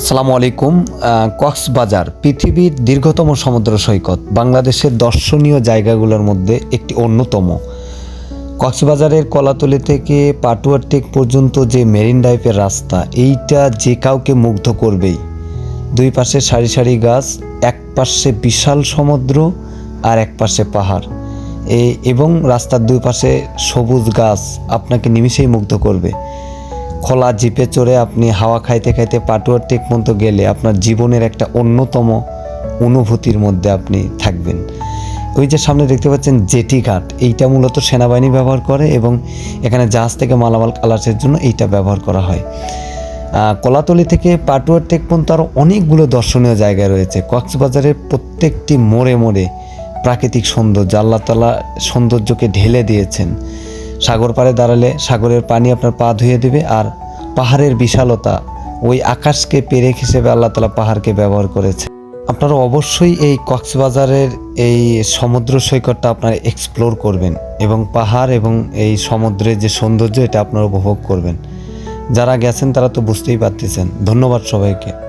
আসসালামু আলাইকুম কক্সবাজার, পৃথিবীর দীর্ঘতম সমুদ্র সৈকত, বাংলাদেশের দর্শনীয় জায়গাগুলোর মধ্যে একটি অন্যতম। কক্সবাজারের কলাতলি থেকে পাটুয়ার টেক পর্যন্ত যে মেরিন ড্রাইভের রাস্তা, এইটা যে কাউকে মুগ্ধ করবেই। দুই পাশে সারি সারি গাছ, এক পাশে বিশাল সমুদ্র আর এক পাশে পাহাড়। এবং রাস্তার দুই পাশে সবুজ গাছ আপনাকে নিমিষেই মুগ্ধ করবে। খোলা জিপে চড়ে আপনি হাওয়া খাইতে খাইতে পাটুয়ার টেক পর্যন্ত গেলে আপনার জীবনের একটা অন্যতম অনুভূতির মধ্যে আপনি থাকবেন। ওই যে সামনে দেখতে পাচ্ছেন জেটি ঘাট, এইটা মূলত সেনাবাহিনী ব্যবহার করে এবং এখানে জাহাজ থেকে মালামাল কালাসের জন্য এইটা ব্যবহার করা হয়। কলাতলি থেকে পাটুয়ার টেক পর্যন্ত আরও অনেকগুলো দর্শনীয় জায়গা রয়েছে। কক্সবাজারের প্রত্যেকটি মোড়ে মোড়ে প্রাকৃতিক সৌন্দর্য, আল্লাহ তালা সৌন্দর্যকে ঢেলে দিয়েছেন। সাগর পাড়ে দাঁড়ালে সাগরের পানি আপনার পা ধুয়ে দেবে আর পাহাড়ের বিশালতা ওই আকাশকে পেরেক হিসেবে আল্লাহ তালা পাহাড়কে ব্যবহার করেছে। আপনারা অবশ্যই এই কক্সবাজারের এই সমুদ্র সৈকতটা আপনারা এক্সপ্লোর করবেন এবং পাহাড় এবং এই সমুদ্রের যে সৌন্দর্য, এটা আপনারা উপভোগ করবেন। যারা গেছেন তারা তো বুঝতেই পারতেছেন। ধন্যবাদ সবাইকে।